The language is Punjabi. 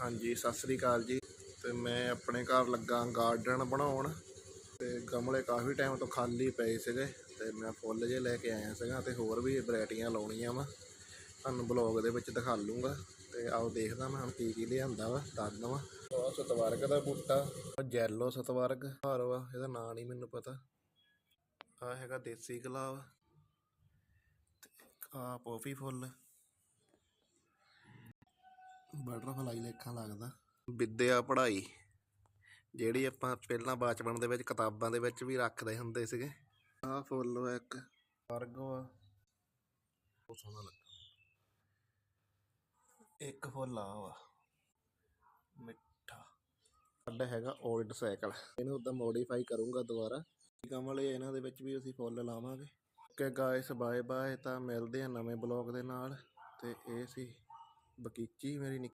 ਹਾਂਜੀ, ਸਤਿ ਸ੍ਰੀ ਅਕਾਲ ਜੀ। ਤੇ ਮੈਂ ਆਪਣੇ ਘਰ ਲੱਗਾ ਗਾਰਡਨ ਬਣਾਉਣ। ਤੇ ਗਮਲੇ ਕਾਫੀ ਟਾਈਮ ਤੋਂ ਖਾਲੀ ਪਏ ਸੀਗੇ। ਤੇ ਮੈਂ ਫੁੱਲ ਜੇ ਲੈ ਕੇ ਆਇਆ ਸੀਗਾ ਤੇ ਹੋਰ ਵੀ ਵੈਰਾਈਟੀਆਂ ਲਾਉਣੀਆਂ ਵਾ। ਤੁਹਾਨੂੰ ਬਲੌਗ ਦੇ ਵਿੱਚ ਦਿਖਾ ਲੂੰਗਾ ਤੇ ਆਓ ਦੇਖਦਾ ਮੈਂ ਹੁਣ ਕੀ ਕੀ ਲਿਆਂਦਾ ਵਾ ਦੱਸ ਦਵਾਂ ਉਹ ਸਤਵਾਰਕ ਦਾ ਬੂਟਾ ਜੈਲੋ ਸਤਵਾਰਕ ਹਾਰ ਵਾ, ਇਹਦਾ ਨਾਂ ਨਹੀਂ ਮੈਨੂੰ ਪਤਾ। ਆ ਹੈਗਾ ਦੇਸੀ ਗੁਲਾਬ। ਤੇ ਆ ਪੋਫੀ ਫੁੱਲ। ਬਟਰਫਲਾਈ ਲੇਖਾਂ ਲੱਗਦਾ। ਵਿੱਦਿਆ ਪੜ੍ਹਾਈ ਜਿਹੜੀ ਆਪਾਂ ਪਹਿਲਾਂ ਬਚਪਨ ਦੇ ਵਿੱਚ ਕਿਤਾਬਾਂ ਦੇ ਵਿੱਚ ਵੀ ਰੱਖਦੇ ਹੁੰਦੇ ਸੀਗੇ। ਆਹ ਫੁੱਲ ਇੱਕ। ਵਰਗ ਵਾ। ਬਹੁਤ ਸੋਹਣਾ ਲੱਗਾ। ਇੱਕ ਫੁੱਲ ਆ ਵਾ। ਮਿੱਠਾ। ਸਾਡਾ ਹੈਗਾ 올ਡ ਸਾਈਕਲ ਇਹਨੂੰ ਉਦਾਂ ਮੋਡੀਫਾਈ ਕਰੂੰਗਾ ਦੁਬਾਰਾ। ਕਮਲੇ ਇਹਨਾਂ ਦੇ ਵਿੱਚ ਵੀ ਅਸੀਂ ਫੁੱਲ ਲਾਵਾਂਗੇ। ਓਕੇ ਗਾਇਸ ਬਾਏ ਬਾਏ ਤਾਂ ਮਿਲਦੇ ਆ ਨਵੇਂ ਬਲੌਗ ਦੇ ਨਾਲ। ਤੇ ਇਹ ਸੀ ਬਕੀਚੀ ਮੇਰੀ